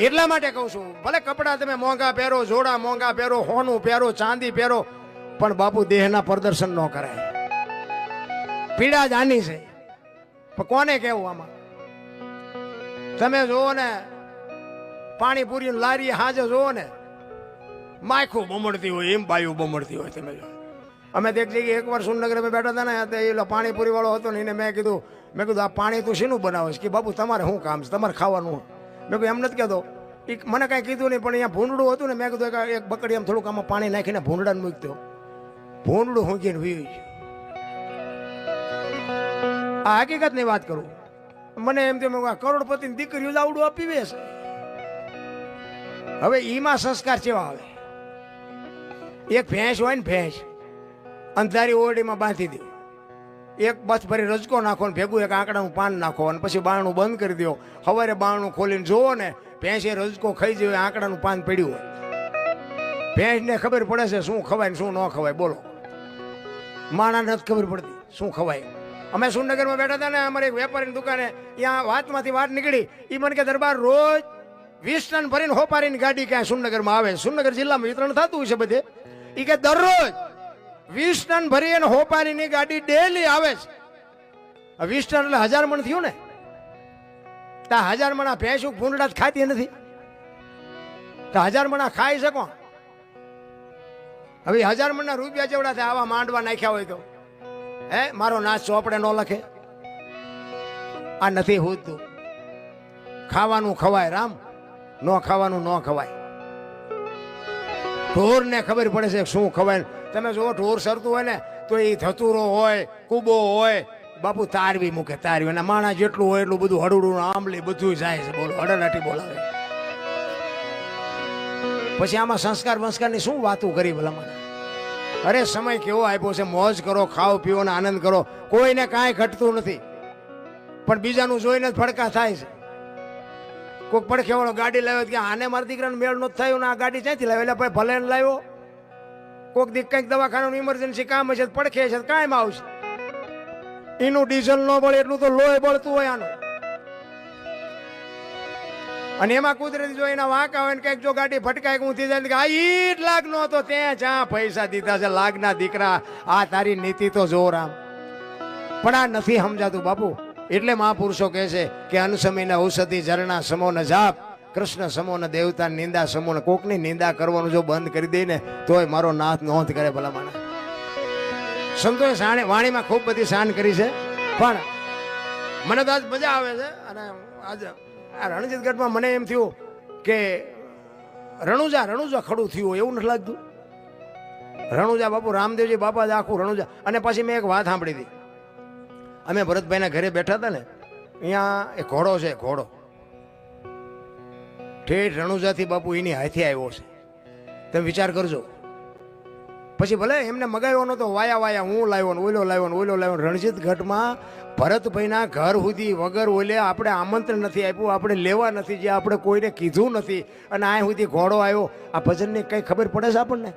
એટલા માટે કહું છું, ભલે કપડાં તમે મોંઘા પહેરો, જોડા મોંઘા પહેરો, હોનું પહેરો, ચાંદી પહેરો, પણ બાપુ દેહના પ્રદર્શન ન કરાય. પીડા જ આની છે. પણ કોને કહેવું આમાં? તમે જુઓ ને પાણીપુરી લારી હાજે જુઓ ને, માખું બમડતી હોય, એમ બાયું બમડતી હોય તમે જો અમે એક જગ્યાએ એકવાર સુરનગર અમે બેઠા હતા ને તો પાણીપુરી વાળો હતો ને, એને મેં કીધું મેં કીધું, આ પાણી તું શેનું બનાવે છે? કે બાપુ, તમારે શું કામ છે? તમારે ખાવાનું મેં કહ્યું એમ નથી કહેતો. એ મને કાંઈ કીધું નહીં, પણ અહીંયા ભૂંડડું હતું ને, મેં કીધું, એક એક બકડી એમ થોડુંક આમાં પાણી નાખીને ભૂંડડાને મૂકી દો ભૂંડડું મૂકીને વીયું આ હકીકતની વાત કરું. મને એમ થયું કરોડપતિની દીકરીઓ લાવડું આપી વેશે હવે ઈમાં સંસ્કાર કેવા આવે? એક ભેંસ હોય ને ભેંસ, અંધારી ઓરડીમાં બાંધી દો. એક બસ ભરી રજકો નાખો ને ભેગું એક આંકડાનું પાન નાખો અને પછી બારણું બંધ કરી દો સવારે બારણું ખોલીને જુઓ ને, ભેંસે રજકો ખાઈ જાય આંકડાનું પાન પડ્યું હોય. ભેંસને ખબર પડે છે શું ખવાય ને શું ન ખવાય, બોલો. માણાને નથી ખબર પડતી શું ખવાય. અમે સુરનગરમાં બેઠા હતા ને, અમારે એક વેપારીની દુકાને, ત્યાં વાતમાંથી વાત નીકળી. એ મને કે, દરબાર, રોજ વીસ ટન ભરીને હોપારીની ગાડી ક્યાં સુરનગરમાં આવે સુરનગર જિલ્લામાં વિતરણ થતું હોય છે બધે? એ કે, દરરોજ. વીસ ટન ભરી અને હોપારીની ગાડી ડેલી આવે છે. વીસ ટન એટલે હજાર મણ થયું ને? તા હજાર મણા ભેંસું ભૂંડડા ખાતી નથી. તો હજાર મણા ખાઈ શકો હવે હજાર મણના રૂપિયા જેવડા થાય, આવા માંડવા નાખ્યા હોય તો. હે, મારો નાશ ચોપડે ન લખે. આ નથી હોતું. ખાવાનું ખવાય, રામ. ન ખાવાનું, ન ખવાય. ઢોરને ખબર પડે છે શું ખવાય. તમે જુઓ, ઢોર સરતું હોય ને, તો એ ધતુરો હોય, કૂબો હોય, બાપુ તારવી મૂકે તારવી અને માણસ જેટલું હોય એટલું બધું હડુડું આંબલી બધું જાય છે, બોલો હડલાટી બોલાવે. પછી આમાં સંસ્કાર વંસ્કારની શું વાતું કરી ભલામણ? અરે, સમય કેવો આપ્યો છે? મોજ કરો, ખાઓ પીવો ને આનંદ કરો. કોઈને કાંઈ ઘટતું નથી. પણ બીજાનું જોઈને જ ફડકા થાય છે. કોઈક પડખેવાળો ગાડી લાવ્યો કે આને મારા દીકરાને મેળ નો થયો ને આ ગાડી ક્યાંથી લાવ્યો એટલે ભાઈ ભલે લાવ્યો. કોઈક દીક કંઈક દવાખાનાનું ઇમરજન્સી કામ તો પડખે છે કાયમ આવશે. એનું ડીઝલ ન બળે એટલું તો લોહી બળતું હોય આનું. અને એમાં કુદરતી જો એના વાંકા હોય ને કંઈક જો ગાડી ફટકાય ઊંધી જાય કે આ ઈટ લાગ નો હતો, ત્યાં જ્યાં પૈસા દીધા છે લાગના દીકરા. આ તારી નીતિ તો જોર આમ. પણ આ નથી સમજાતું બાપુ. એટલે મહાપુરુષો કહે છે કે અનસમીને ઔષધિ ઝરણા સમો ન જાપ, કૃષ્ણ સમો ન દેવતા નિંદા સમો ન કોકની નિંદા કરવાનું જો બંધ કરી દઈને તોય મારો નાથ નોંધ કરે ભલા માણસ સંતોએ સાણે વાણીમાં ખૂબ બધી શાન કરી છે. પણ મને તો આજ મજા આવે છે અને આજ આ રણજીત ગઢમાં મને એમ થયું કે રણુજા રણુજા ખડું થયું એવું નથી લાગતું. રણુજા બાપુ, રામદેવજી બાપા જ આખું રણુજા. અને પછી મેં એક વાત સાંભળી હતી. અમે ભરતભાઈના ઘરે બેઠા હતા ને, અહીંયા એ ઘોડો છે ઘોડો. ઠેઠ રણુજાથી બાપુ એની હાથે આવ્યો છે. તમે વિચાર કરજો. પછી ભલે એમને મગાવ્યો તો વાયા વાયા હું લાવ્યો ને ઓલો લાવ્યો ઓલો લાવ્યો રણજીત ગઢમાં ભરતભાઈના ઘર સુધી વગર ઓલે આપણે આમંત્રણ નથી આપ્યું, આપણે લેવા નથી જે આપણે કોઈને કીધું નથી. અને આ સુધી ઘોડો આવ્યો. આ ભજનની કંઈ ખબર પડે છે આપણને?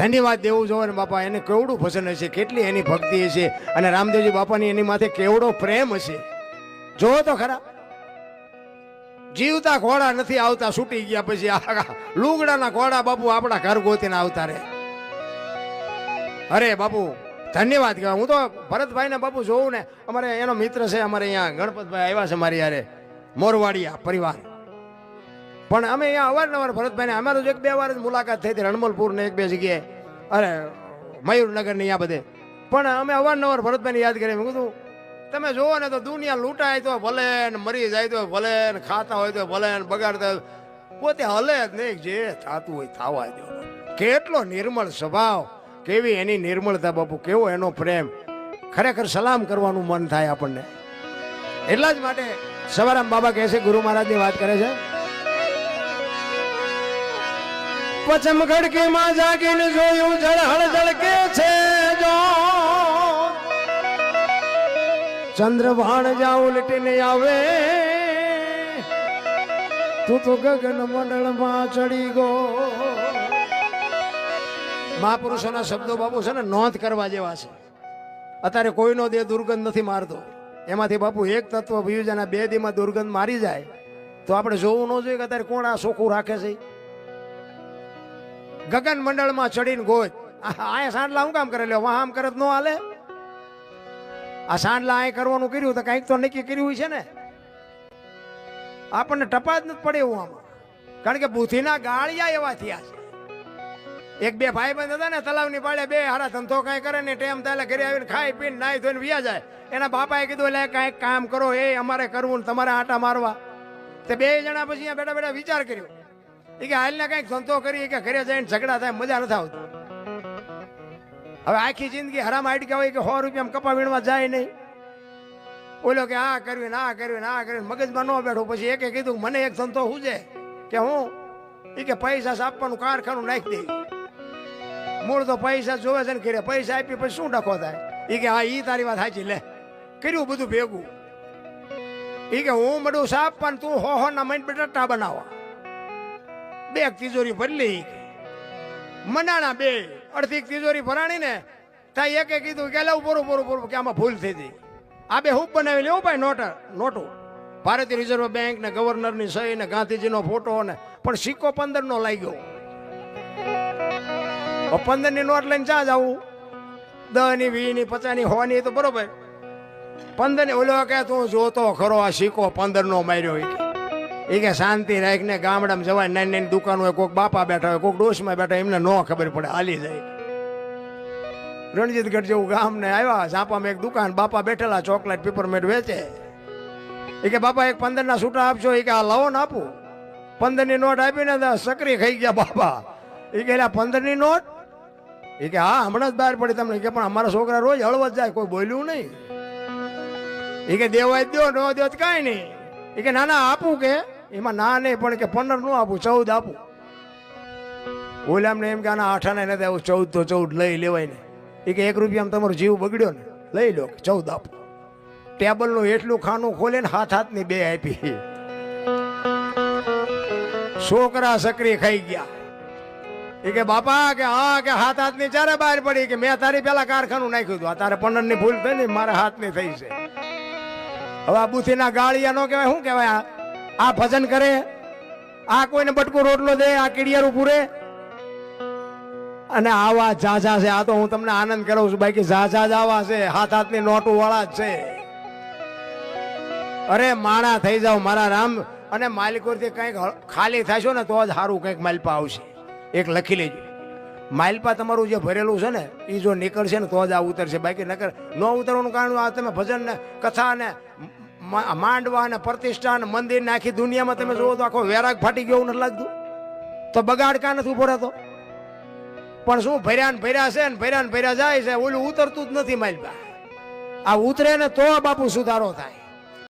ધન્યવાદ દેવું ને બાપા, એને કેવડું ભજન હશે, કેટલી એની ભક્તિ હશે અને રામદેવજી બાપાની એની માથે કેવડો પ્રેમ હશે. જો તો ખરા. જીવતા ઘોડા નથી આવતા, છૂટી ગયા પછી આ લુગડાના ઘોડા બાપુ આપણા ઘર ગોતીને આવતા રે. અરે બાપુ, ધન્યવાદ કહેવાય. હું તો ભરતભાઈ ને બાપુ જોઉં ને, અમારે એનો મિત્ર છે, અમારે અહીંયા ગણપતભાઈ આવ્યા છે મારી યારે મોરવાડિયા પરિવાર. પણ અમે અહીંયા અવારનવાર ભરતભાઈને, અમારું એક બે વાર જ મુલાકાત થઈ હતી, રણમલપુર ને એક બે જગ્યાએ, અરે મયુરનગર ને અહીંયા બધે. પણ અમે અવારનવાર ભરતભાઈને યાદ કરીએ મેં કીધું, તમે જોવો ને તો દુનિયા લૂંટાય તો ભલે ને મરી જાય તો ભલે ને ખાતા હોય તો ભલે ને બગાડતા. પોતે હલે જ નહીં, જે થતું હોય થવા દો. કેટલો નિર્મળ સ્વભાવ, કેવી એની નિર્મળતા બાપુ, કેવો એનો પ્રેમ. ખરેખર સલામ કરવાનું મન થાય આપણને. એટલા જ માટે સવારામ બાબા કહે છે, ગુરુ મહારાજની વાત કરે છે પચમ ખડકીમાં જાગીને જોયું જળહળ જળકે છે જો. ચંદ્રભાણ જા ઉલટીને આવે, તું તો ગગન મંડળમાં ચડી ગો. મહાપુરુષોના શબ્દો બાપુ છે ને નોંધ કરવા જેવા છે. અત્યારે કોઈનો દેહ દુર્ગંધ નથી મારતો. એમાંથી બાપુ એક તત્વ ભયુજાના બે દીમાં દુર્ગંધ મારી જાય. તો આપણે જોવું ન જોઈએ કે અત્યારે કોણ આ સોખું રાખે છે? ગગન મંડળમાં ચડીને ગોજ આયા સાંડલા શું કામ કરે? લ્યો વાહ આમ કરે નો હાલે? આ સાંડલા આ કરવાનું કર્યું તો કંઈક તો નક્કી કર્યું છે ને? આપણને ટપા જ નથી પડે એવું આમાં. કારણ કે બુદ્ધિના ગાળિયા એવા થયા છે. એક બે ભાઈ બંધ હતા ને, તલાવની પાડે બે હારા ધંધો કાંઈ કરે ને, ટેમ તાલે ઘરે આવીને ખાઈ પીને નાઈ ધોઈને વ્યા જાય. એના બાપાએ કીધું એટલે કાંઈક કામ કરો, એ અમારે કરવું ને તમારે આટા મારવા. તે બે જણા પછી બેઠા બેઠા વિચાર કર્યો. એ કે હાલને કાંઈક ધંધો કરી કે ઘરે જઈને ઝઘડા થાય, મજા નથી આવતી. હવે આખી જિંદગી હરામ આટકા હોય કે સો રૂપિયા કપા વીણવા જાય નહીં. ઓલો કે આ કર્યું આ કર્યું આ કર્યું મગજમાં ન બેઠું, પછી એકે કીધું મને એક ધંધો શું કે હું? એ કે પૈસા આપવાનું કારખાનું નાખી દે. મૂળ તો પૈસા જોવે છે ને કરે પૈસા આપી પછી શું ડખો થાય? એ કે હા એ તારી વાત સાચી, લે. કર્યું બધું ભેગું. એ કે હું મળું સાપ, પણ તું હો હો ના મન બટાટા બનાવવા. બે તિજોરી ભરલી ઈ મનાણા બે, અડધી તિજોરી ભરાણી ને ત્યાં એકે કીધું કે લઉં પૂરું પૂરું પૂરું કે આમાં ભૂલ થઈ હતી આ બે હુપ બનાવી લેવું ભાઈ નોટ, નોટો. ભારતીય રિઝર્વ બેંક ને ગવર્નરની સહી ને ગાંધીજીનો ફોટો ને, પણ સિક્કો પંદર નો લાગ્યો. પંદરની નોટ લઈને ચા જવું? દહની વી ની પચાસની હોવાની તો બરોબર. પંદરની ઓલો કે, તું જોતો ખરો આ સિક્કો પંદર નો માર્યો ઈ ઈ કે શાંતિ રાખીને ગામડામાં જવાય, નાની નાની દુકાનો હોય, કોઈક બાપા બેઠા હોય, કોઈક ડોશમાં બેઠા એમને ન ખબર પડે, હાલી જાય. રણજીતગઢ જેવું ગામ ને આવ્યા, ઝાપામાં એક દુકાન, બાપા બેઠેલા, ચોકલેટ પીપરમેન્ટ વેચે. એ કે, બાપા, એક પંદર ના છૂટા આપશો એ કે, આ લાવો ને આપું. પંદરની નોટ આપીને સકરી ખાઈ ગયા બાપા. એ કે પંદરની નોટ? એ કે, હા, હમણાં જ બહાર પડી તમને. કે, પણ અમારા છોકરા રોજ હળવદ જાય, કોઈ બોલ્યું નહીં. એ કે, દેવાય દો ન દો કાંઈ નહીં. એ કે, ના ના, આપું કે. એમાં ના નહીં, પણ કે પંદરનું આપું, ચૌદ આપું. ઓલામને એમ કે આના આઠાને નથી આવું, ચૌદ તો ચૌદ લઈ લેવાય ને. એ કે એક રૂપિયામાં તમારો જીવ બગડ્યો ને, લઈ લો ચૌદ આપો. ટેબલનું એટલું ખાનું ખોલે ને હાથ હાથની બે આપી. છોકરા સકરી ખાઈ ગયા. એ કે બાપા, કે હા, કે હાથ હાથની ચારે બહાર પડી, કે મેં તારી પેલા કારખાનું નાખ્યું હતું. તારે પંદરની ભૂલ થઈ ને, મારા હાથની થઈ છે. હવે આ બુથીના ગાળિયા નો કહેવાય, શું કહેવાય આ? ભજન કરે. આ કોઈને બટકો રોટલો દે, આ કીડિયારું પૂરે અને આવા ઝાઝા છે. આ તો હું તમને આનંદ કરાવું છું બાકી ઝાઝા જ આવા છે. હાથ હાથની નોટો વાળા જ છે. અરે, માણા થઈ જાવ મારા રામ. અને માલિકોથી કંઈક ખાલી થશો ને તો જ સારું કંઈક માલપા આવશે. એક લખી લેજો. માલપા તમારું જે ભરેલું છે ને એ જો નીકળશે ને તો જ આ ઉતરશે. બાકી નકર ન ઉતરવાનું કારણ આ તમે ભજન ને કથા ને માંડવા ને પ્રતિષ્ઠા ને મંદિર ને આખી દુનિયામાં તમે જોવો તો આખો વેરાગ ફાટી ગયો નથી લાગતું. તો બગાડ કા નથી ઊભો રહેતો? પણ શું ભર્યા ને ભર્યા છે ને ભર્યા ને ભર્યા જાય છે, ઓલું ઉતરતું જ નથી માલપા આ ઉતરે ને તો બાપુ સુધારો થાય.